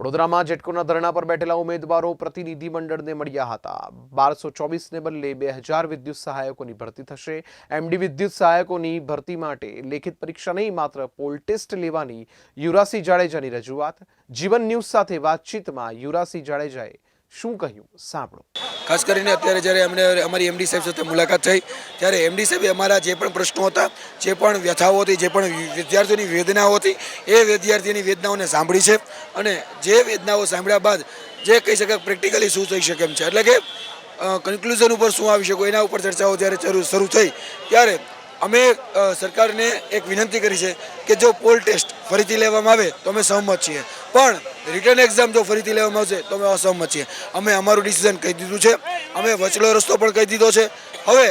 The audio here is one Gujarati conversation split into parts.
વડોદરામાં જેટકોના ધરણા પર બેઠેલા ઉમેદવારો પ્રતિનિધિ મંડળને મળ્યા હતા. બારસો ચોવીસને બદલે બે હજાર વિદ્યુત સહાયકોની ભરતી થશે. એમડી વિદ્યુત સહાયકોની ભરતી માટે લેખિત પરીક્ષા નહીં, માત્ર પોલ ટેસ્ટ લેવાની યુરાસી જાડેજાની રજૂઆત. જીવન ન્યૂઝ સાથે વાતચીતમાં યુરાસી જાડેજાએ શું કહ્યું? સાંભળો. ખાસ કરીને અત્યારે જ્યારે અમને અમારી એમડી સાહેબ સાથે મુલાકાત થઈ, ત્યારે એમડી સાહેબે અમારા જે પણ પ્રશ્નો હતા, જે પણ વ્યથાઓ હતી, જે પણ વિદ્યાર્થીઓની વેદનાઓ હતી, એ વિદ્યાર્થીની વેદનાઓને સાંભળી છે અને જે વેદનાઓ સાંભળ્યા બાદ જે કહી શકાય પ્રેક્ટિકલી શું થઈ શકે એમ છે. એટલે કે કન્ક્લુઝન ઉપર શું આવી શકો, એના ઉપર ચર્ચાઓ જ્યારે શરૂ થઈ, ત્યારે અમે સરકારને એક વિનંતી કરી છે કે જો પોલ ટેસ્ટ ફરીથી લેવામાં આવે તો અમે સહમત છીએ. પણ રિટર્ન એક્ઝામ જો ફરીથી લેવામાં આવશે તો અમે અસહમત છીએ. અમે અમારું ડિસિઝન કહી દીધું છે. અમે વચલો રસ્તો પણ કહી દીધો છે. હવે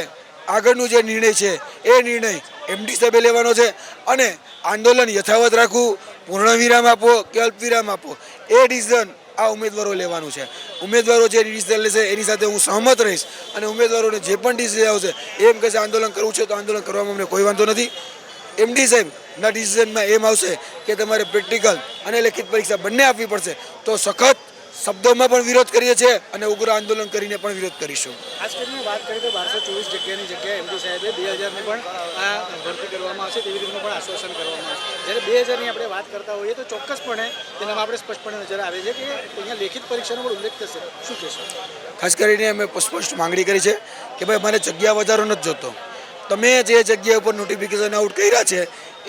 આગળનું જે નિર્ણય છે, એ નિર્ણય એમડી સાહેબે લેવાનો છે અને આંદોલન યથાવત રાખવું, પૂર્ણ વિરામ આપો કે અલ્પ વિરામ આપો, એ ડિસિઝન આ ઉમેદવારો લેવાનું છે. ઉમેદવારો જે ડિસિઝન લેશે એની સાથે હું સહમત રહીશ. અને ઉમેદવારોને જે પણ ડિસિઝન આવશે એમ કહેશે આંદોલન કરવું છે તો આંદોલન કરવામાં અમને કોઈ વાંધો નથી. એમડી સાહેબના ડિસિઝનમાં એમ આવશે કે તમારે પ્રેક્ટિકલ અને લેખિત પરીક્ષા બંને આપવી પડશે. તો સખત શબ્દોમાં પણ વિરોધ કરીએ છીએ અને ઉગ્ર આંદોલન કરીને પણ વિરોધ કરીશું. ખાસ કરીને વાત કરીએ તો બારસો ચોવીસ જગ્યાની જગ્યાએ એમડી સાહેબે બે હજારની પણ આ ભરતી કરવામાં આવશે તેવી રીતનું પણ આશ્વાસન કરવામાં આવશે. જ્યારે બે હજારની આપણે વાત કરતા હોઈએ તો ચોક્કસપણે તેનામાં આપણે સ્પષ્ટપણે નજર આવે છે કે અહીંયા લેખિત પરીક્ષાનો પણ ઉલ્લેખ થશે. શું કહેશો? ખાસ કરીને અમે સ્પષ્ટ માંગણી કરી છે કે ભાઈ મારે જગ્યા વધારો નથી જોતો. તમે જે જગ્યા ઉપર નોટિફિકેશન આઉટ કર્યા છે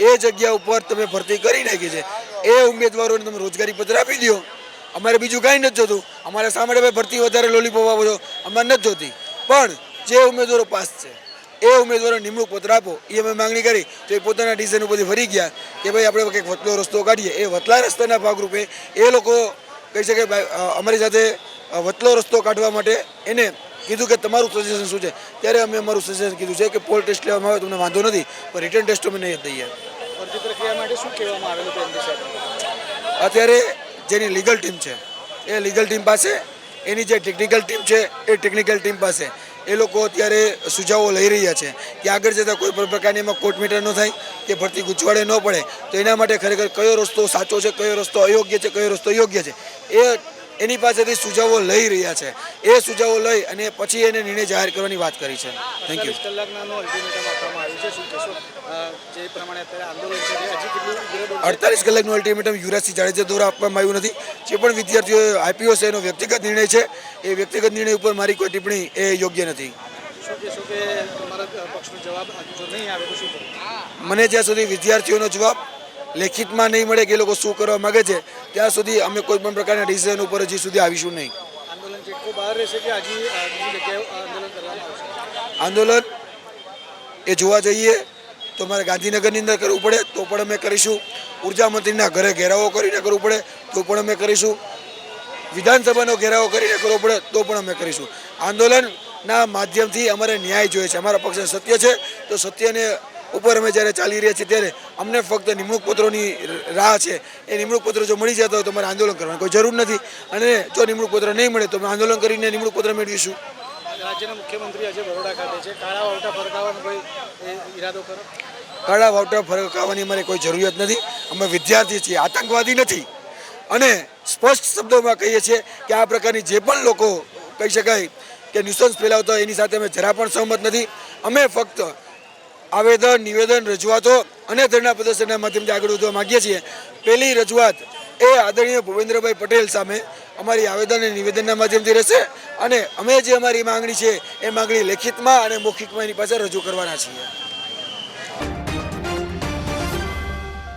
એ જગ્યા ઉપર તમે ભરતી કરી નાખી છે. એ ઉમેદવારોને તમે રોજગારી પત્ર આપી દો અમારે બીજું કાંઈ નથી જોતું. અમારે ભાઈ ભરતી વધારે લોલીપોપ આપો છો. અમારે નથી જોતી. પણ જે ઉમેદવારો પાસ છે એ ઉમેદવારો નિમણૂક પત્ર આપો. એ અમે માંગણી કરી તો એ પોતાના ડિઝાઇન ઉપરથી ફરી ગયા કે ભાઈ આપણે કંઈક વતલો રસ્તો કાઢીએ. એ વતલા રસ્તાના ભાગરૂપે એ લોકો કહી શકે ભાઈ અમારી સાથે વતલો રસ્તો કાઢવા માટે એને કીધું કે તમારું સજેશન શું છે? ત્યારે અમે અમારું સજેશન કીધું છે કે પોલ ટેસ્ટ લેવામાં આવે તમને વાંધો નથી પણ રિટર્ન ટેસ્ટ અમે નહીં દઈએ પ્રક્રિયા માટે શું કહેવામાં આવેલું અત્યારે જેની લીગલ ટીમ છે. એ લીગલ ટીમ પાસે, એની જે ટેકનિકલ ટીમ છે, એ ટેકનિકલ ટીમ પાસે. એ લોકો અત્યારે સુઝાવો લઈ રહ્યા છે કે આગળ જતાં કોઈ પણ પ્રકારની એમાં કોર્ટ મીટર ન થાય, કે ભરતી ગૂંચવાડે ન પડે. તો એના માટે ખરેખર કયો રસ્તો સાચો છે, કયો રસ્તો અયોગ્ય છે, કયો રસ્તો યોગ્ય છે? એ એની પાસેથી સુઝાવો લઈ રહ્યા છે. એ સુઝાવો લઈ અને પછી એને નિર્ણય જાહેર કરવાની વાત કરી છે. થેન્ક યુ અડતાલીસ કલાકનું અલ્ટિમેટમ યુવરાજસિંહ જાડેજા દ્વારા આપવામાં આવ્યું નથી. જે પણ વિદ્યાર્થીઓ આપ્યો છે એનો વ્યક્તિગત નિર્ણય છે. એ વ્યક્તિગત નિર્ણય ઉપર મારી કોઈ ટિપ્પણી એ યોગ્ય નથી. મને જ્યાં સુધી વિદ્યાર્થીઓનો જવાબ લેખિતમાં નહીં મળે કે એ લોકો શું કરવા માગે છે ત્યાં સુધી અમે કોઈ પણ પ્રકારના ડિસિઝન ઉપર હજી સુધી આવીશું નહીં. આંદોલન એ જોવા જઈએ તો મારે ગાંધીનગરની અંદર કરવું પડે તો પણ અમે કરીશું. ઊર્જા મંત્રીના ઘરે ઘેરાવો કરીને કરવું પડે તો પણ અમે કરીશું. વિધાનસભાનો ઘેરાવો કરીને કરવો પડે તો પણ અમે કરીશું. આંદોલનના માધ્યમથી અમારે ન્યાય જોઈએ છે. અમારા પક્ષે સત્ય છે તો સત્યને ઉપર અમે જ્યારે ચાલી રહ્યા છીએ ત્યારે અમને ફક્ત નિમણૂક પત્રોની રાહ છે. એ નિમણૂક પત્રો જો મળી જતા હોય તો અમારે આંદોલન કરવાની કોઈ જરૂર નથી. અને જો નિમણૂક પત્ર નહીં મળે તો અમે આંદોલન કરીને નિમણૂક પત્ર મેળવીશું. રાજ્યના મુખ્યમંત્રી આજે બરોડા ખાતે છે. કાળા વાવટા ફરકાવવાનો કોઈ ઈરાદો કરો કાળા વાવટા ફરકાવવાની અમારે કોઈ જરૂરિયાત નથી. અમે વિદ્યાર્થી છીએ આતંકવાદી નથી. અને સ્પષ્ટ શબ્દોમાં કહીએ છીએ કે આ પ્રકારની જે પણ લોકો કહી શકાય કે ન્યુસન્સ ફેલાવતા એની સાથે અમે જરા પણ સહમત નથી. અમે ફક્ત આવેદન, નિવેદન, રજૂઆતો અને ધરણા પ્રદર્શનના માધ્યમથી આગળ વધવા માગીએ છીએ. પહેલી રજૂઆત એ આદરણીય ભૂપેન્દ્રભાઈ પટેલ સામે અમારી આવેદન અને નિવેદનના માધ્યમથી રહેશે અને અમે જે અમારી માંગણી છે એ માંગણી લેખિતમાં અને મૌખિકમાં એની પાસે રજૂ કરવાના છીએ.